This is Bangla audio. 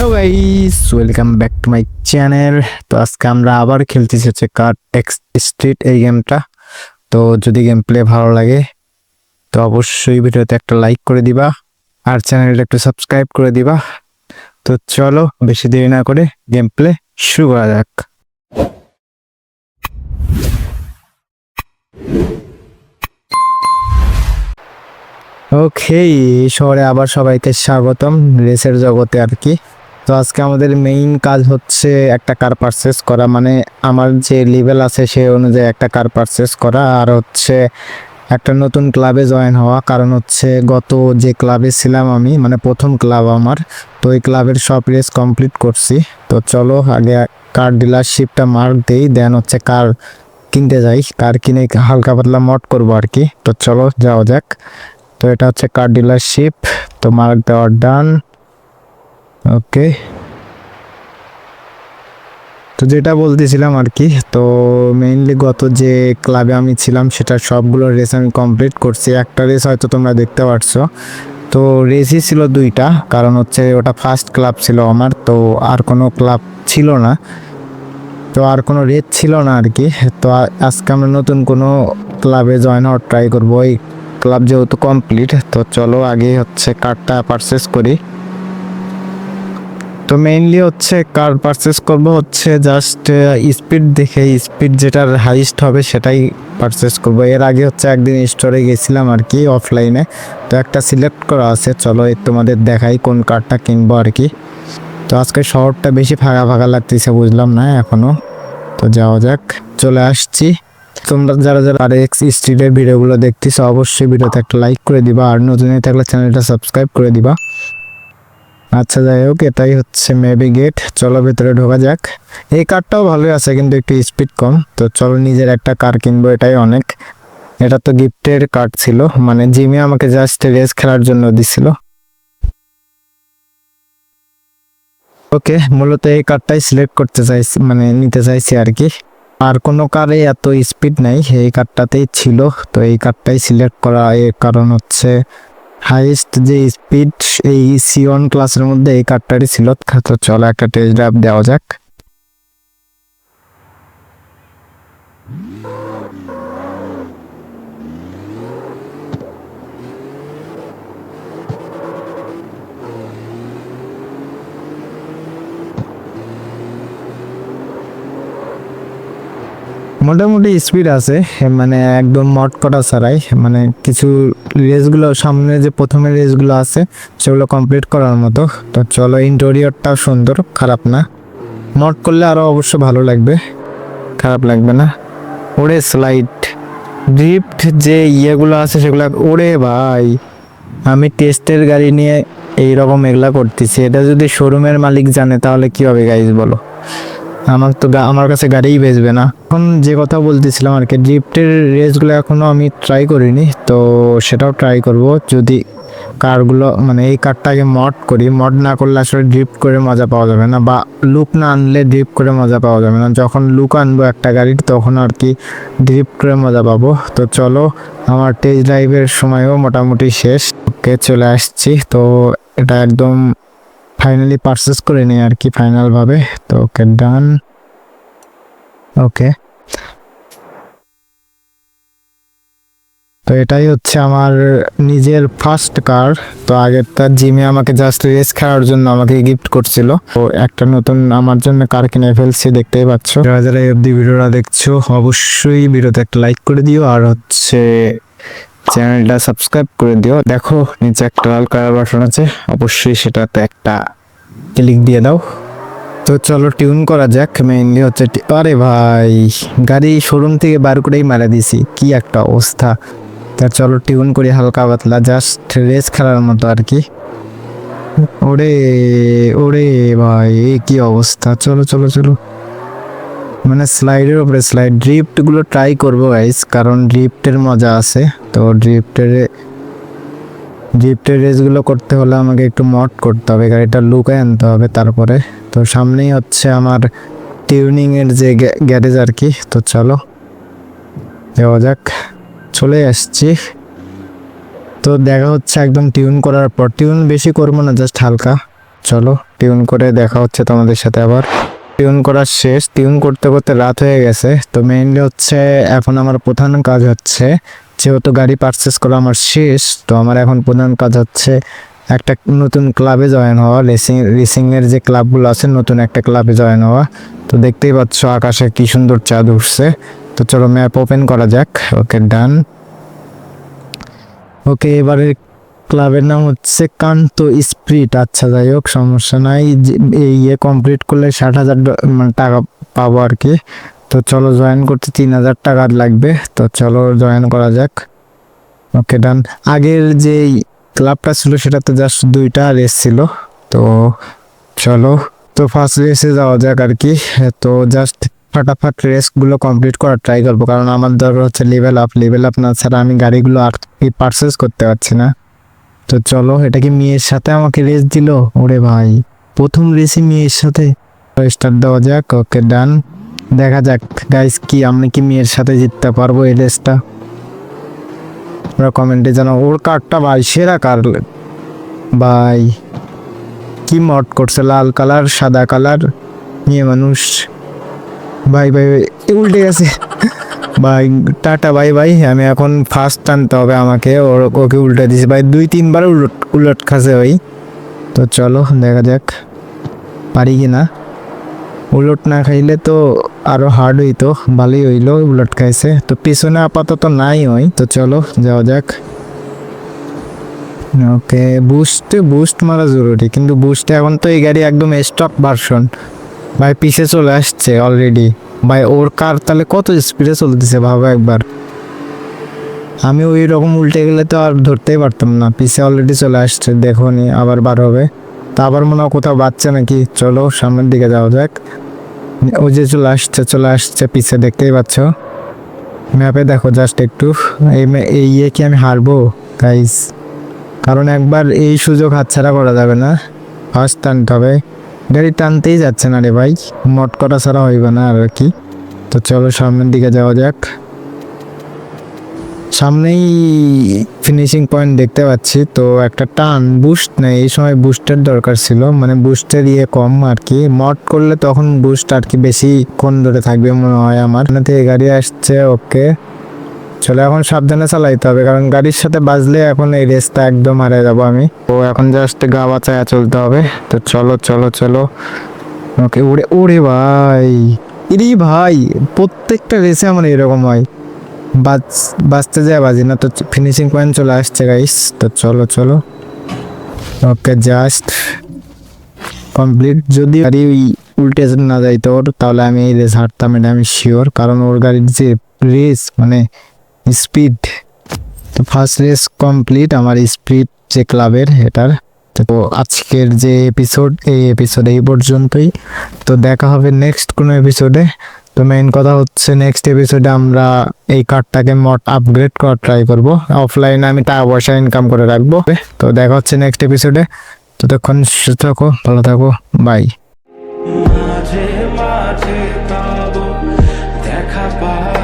Hello guys welcome back to my channel তো আজকে আমরা আবার খেলতেছি হচ্ছে কার এক্স স্ট্রিট এই গেমটা তো যদি গেম প্লে ভালো লাগে, তো অবশ্যই ভিডিওতে একটা লাইক করে দিবা, আর চ্যানেলটা একটু সাবস্ক্রাইব করে দিবা। তো চলো, বেশি দেরি না করে গেম প্লে শুরু করা যাক। ওকে শহরে আবার সবাইকে স্বাগতম রেসের জগতে আর কি। তো আজকে আমাদের মেইন কাজ হচ্ছে একটা কার পারচেস করা। মানে আমার যে লেভেল আছে সেই অনুযায়ী একটা কার পারচেস করা। আর হচ্ছে একটা নতুন ক্লাবে জয়েন হওয়া। কারণ হচ্ছে গত যে ক্লাবে ছিলাম আমি মানে প্রথম ক্লাব আমার, তো ওই ক্লাবের সব রেস কমপ্লিট করছি। তো চলো আগে কার ডিলারশিপটা মার্ক দেই দেন হচ্ছে কার কিনতে যাই। কার কিনে হালকা পাতলা মট করব আর কি। তো চলো যাওয়া যাক। তো এটা হচ্ছে কার ডিলারশিপ তো মার্ক দেওয়ার ডান ওকে তো যেটা বলতেছিলাম আর কি, তো মেইনলি গত যে ক্লাবে আমি ছিলাম, সেটা সবগুলো রেস আমি কমপ্লিট করছি। একটা রেস হয়তো তোমরা দেখতে পারছ। তো রেসই ছিল দুইটা, কারণ হচ্ছে ওটা ফার্স্ট ক্লাব ছিল আমার, তো আর কোনো ক্লাব ছিল না। তো আর কোনো রেস ছিল না আর কি। তো আজকে আমরা নতুন কোনো ক্লাবে জয়েন হওয়ার ট্রাই করব। ওই ক্লাব যেহেতু কমপ্লিট তো চলো আগে হচ্ছে কার্ডটা পারচেস করি। তো মেইনলি হচ্ছে কার পারচেস করব হচ্ছে জাস্ট স্পিড দেখে স্পিড যেটার হাইস্ট হবে সেটাই পারচেস করব। এর আগে হচ্ছে একদিন স্টোরে গেছিলাম আর কি অফলাইনে তো একটা সিলেক্ট করা আছে, চলো তোমাদের দেখাই কোন কার্ডটা কিনবো আর কি। তো আজকে শহরটা বেশি ফাঁকা ফাঁকা লাগতেছে, বুঝলাম না এখনও। তো যাওয়া যাক, চলে আসছি। তোমরা যারা যারা আর এক্স স্ট্রিটের ভিডিওগুলো দেখতেছো, অবশ্যই ভিডিওতে একটা লাইক করে দিবা। আর নতুন থাকলে চ্যানেলটা সাবস্ক্রাইব করে দিবা। আচ্ছা যাই হোক, এটাই হচ্ছে মেবি গেট চলো, ভেতরে ঢোকা যাক। এই কারটাও ভালোই আছে, কিন্তু একটু স্পিড কম। তো চলো, নিজের একটা কার কিনবো, এটাই অনেক। এটা তো গিফটের কার্ড ছিল। মানে জিমি আমাকে জাস্ট রেস খেলার জন্য দিছিল। ওকে, মূলত এই কারটাই সিলেক্ট করতে চাইছি মানে নিতে চাইছি আর কি। আর কোনো কারে এত স্পিড নাই, এই কারটাতেই ছিল। তো এই কারটাই সিলেক্ট করা, এর কারণ হচ্ছে হাইয়েস্ট যে স্পিড, এই সিওন ক্লাসের মধ্যে এই কারটারই ছিল। তো চলো একটা টেস্ট ড্রাইভ দেওয়া যাক। মোটামুটি স্পিড আছে মানে একদম মট করা ছাড়াই মানে কিছু রেসগুলো সামনে যে প্রথমে রেসগুলো আছে, সেগুলো কমপ্লিট করার মতো। তো চলো ইন্টেরিয়রটাও সুন্দর, খারাপ না। মট করলে আরও অবশ্য ভালো লাগবে। খারাপ লাগবে না। ওরে স্লাইড ড্রিফট যে ইয়েগুলো আছে, সেগুলো ওরে ভাই। আমি টেস্টের গাড়ি নিয়ে এই রকম এগুলা করতেছি। এটা যদি শোরুমের মালিক জানে, তাহলে কি হবে গাইজ বলো? আমার তো আমার কাছে গাড়িই বেচবে না। এখন যে কথা বলতেছিলাম আর কি ড্রিফটের রেসগুলো এখনও আমি ট্রাই করিনি, তো সেটাও ট্রাই করব। যদি কারগুলো মানে এই কারটাকে মড করি মড না করলে আসলে ড্রিফট করে মজা পাওয়া যাবে না, বা লুক না আনলে ড্রিফট করে মজা পাওয়া যাবে না। যখন লুক আনব একটা গাড়ির, তখন আর কি ড্রিফট করে মজা পাবো। তো চলো, আমার টেস্ট ড্রাইভের সময়ও মোটামুটি শেষ। ওকে চলে আসছি। তো এটা একদম ফাইনালি পারচেস করে নিই আর কি ফাইনাল ভাবে। তো ওকে ডান ওকে তো এটাই হচ্ছে আমার নিজের ফার্স্ট কার তো আগের তার জিমে আমাকে জাস্ট রেস খেলার জন্য আমাকে গিফট করছিল। তো একটা নতুন আমার জন্য কার কিনে ফেলছি, দেখতেই পাচ্ছ। যারা যারা অব্দি ভিডিওটা দেখছ, অবশ্যই ভিডিওতে একটা লাইক করে দিও। আর হচ্ছে চ্যানেলটা সাবস্ক্রাইব করে দিও। দেখো, নিচে একটা লাল কালার বাটন আছে। অবশ্যই সেটাতে একটা ক্লিক দিয়ে দাও। তো চলো, টিউন করা যাক। মেইনলি হচ্ছে আরে ভাই, গাড়ি শোরুম থেকে বার করেই মারা দিছি কি একটা অবস্থা। তা চলো, টিউন করি হালকা পাতলা জাস্ট রেস খেলার মতো আর কি। ওরে ওরে ভাই কি অবস্থা। চলো চলো চলো। মানে স্লাইডের উপরে স্লাইড ড্রিফটগুলো ট্রাই করব গাইস কারণ ড্রিফটের মজা আছে। তো ড্রিফটের ড্রিফটের রেসগুলো করতে হলে আমাকে একটু মড করতে হবে গাড়িটা লুকায় আনতে হবে তারপরে। তো সামনেই হচ্ছে আমার টিউনিংয়ের যে গ্যারেজ আর কি। তো চলো যাওয়া যাক। চলে আসছি। তো দেখা হচ্ছে একদম টিউন করার পর। টিউন বেশি করব না জাস্ট হালকা। চলো টিউন করে দেখা হচ্ছে তোমাদের সাথে আবার। টিউন করা শেষ। টিউন করতে করতে রাত হয়ে গেছে। তো মেইনলি হচ্ছে এখন আমার প্রধান কাজ হচ্ছে, যেহেতু গাড়ি পারচেস করা আমার শেষ, তো আমার এখন প্রধান কাজ হচ্ছে একটা নতুন ক্লাবে জয়েন হওয়া রেসিং রেসিংয়ের যে ক্লাবগুলো আছে, নতুন একটা ক্লাবে জয়েন হওয়া। তো দেখতেই পাচ্ছ আকাশে কি সুন্দর চাঁদ উঠছে। তো চলো ম্যাপ ওপেন করা যাক। ওকে ডান ওকে এবারে ক্লাবের নাম হচ্ছে কান্ত স্প্রিট। আচ্ছা যাই হোক, সমস্যা নাই। এই ইয়ে কমপ্লিট করলে ষাট হাজার মানে টাকা পাবো আর কি। তো চলো জয়েন করতে তিন হাজার টাকা লাগবে। তো চলো জয়েন করা যাক। ওকে ডান আগের যে ক্লাবটা ছিল, সেটাতে জাস্ট দুইটা রেস ছিল। তো চলো, তো ফার্স্ট রেসে যাওয়া যাক আর কি। তো জাস্ট ফাটাফাট রেসগুলো কমপ্লিট করার ট্রাই করব। কারণ আমার দরকার হচ্ছে লেভেল আপ লেভেল আপ না ছাড়া আমি গাড়িগুলো আর পারচেস করতে পারছি না। তো চলো এটা কি মেয়ের সাথে আমাকে রেস দিল? ওরে ভাই প্রথম রেসই মেয়ের সাথে। স্টার্ট দেওয়া যাক ওকে ডান দেখা যাক গাইস কি আমি কি মেয়ের সাথে জিততে পারব এই রেসটা ওরা কমেন্টে জানো ওর কার্ডটা ভাই সেরা কার ভাই কি মড করছে লাল কালার সাদা কালার মেয়ে মানুষ। ভাই ভাই, উল্টে গেছে। ভাই, টাটা, ভাই ভাই, আমি এখন ফার্স্ট টানতে হবে আমাকে, ওর ওকে উল্টে দিছে। ভাই, দুই, তিনবার উলট উলট খাসে ভাই। তো চলো, দেখা যাক, পারি কি না? উলট না খাইলে তো আরও হার্ড হইতো, ভালোই হইল, উলট খাইছে। তো পিছনে আপাতত নাই ওই, তো চলো, যাওয়া যাক। ওকে বুস্ট বুস্ট মারা জরুরি, কিন্তু বুস্টে এখন তো এই গাড়ি একদম স্টক ভার্সন ভাই, পিছে চলে আসছে অলরেডি ভাই, ওর কার তাহলে কত স্পিডে চলতেছে ভাবো একবার। আমি ওই রকম উল্টে গেলে তো আর ধরতেই পারতাম না। পিছে অলরেডি চলে আসছে, দেখো নি আবার বার হবে। তা আবার মনে হয় কোথাও বাচ্চা নাকি। চলো, সামনের দিকে যাওয়া যাক। ও যে চলে আসছে চলে আসছে পিছে, দেখতেই পাচ্ছ। ম্যাপে দেখো জাস্ট একটু। এই এই ইয়ে কি আমি হারবো? গাইস কারণ একবার এই সুযোগ হাতছাড়া করা যাবে না। ফার্স্ট টানতে হবে। গাড়ি টানতেই যাচ্ছে না রে ভাই। মট করা ছাড়া হইবে না আর কি। তো চলো সামনের দিকে যাওয়া যাক। সামনেই ফিনিশিং পয়েন্ট দেখতে পাচ্ছি। তো একটা টান বুস্ট নেই। এই সময় বুস্টের দরকার ছিল। মানে বুস্টের ইয়ে কম আর কি। মড করলে তখন বুস্ট আর কি বেশি কোন ধরে থাকবে মনে হয় আমার। থেকে গাড়ি আসছে ওকে চলো, এখন সাবধানে চালাইতে হবে, কারণ গাড়ির সাথে বাজলে এখন এই রেসটা একদম হারে যাব আমি। তো এখন জাস্ট গা বাঁচায় চলতে হবে। তো চলো চলো চলো। ওকে, উড়ে ওরে ভাই। ইরি ভাই, প্রত্যেকটা রেসে আমার এরকম হয়। বাজ বাঁচতে যায়, বাজি না, তো ফিনিশিং পয়েন্ট চলে আসছে গাইস তো চলো চলো। ওকে জাস্ট কমপ্লিট যদি গাড়ি উল্টে না যাইতো ওর, তাহলে আমি এই রেস হারতাম, এটা আমি শিওর কারণ ওর গাড়ির যে রেস মানে স্পিড তো ফার্স্ট রেস কমপ্লিট আমার স্পিড যে ক্লাবের এটার। তো আজকের যে এপিসোড এই এপিসোড এই পর্যন্তই। তো দেখা হবে নেক্সট কোনো এপিসোডে তো মেইন কথা হচ্ছে নেক্সট এপিসোডে আমরা এই কার্ডটাকে মট আপগ্রেড করার ট্রাই করব। অফলাইনে আমি টাকা পয়সা ইনকাম করে রাখব। তো দেখা হচ্ছে নেক্সট এপিসোডে ততক্ষণ সুস্থ থাকো, ভালো থাকো বাই দেখা পায়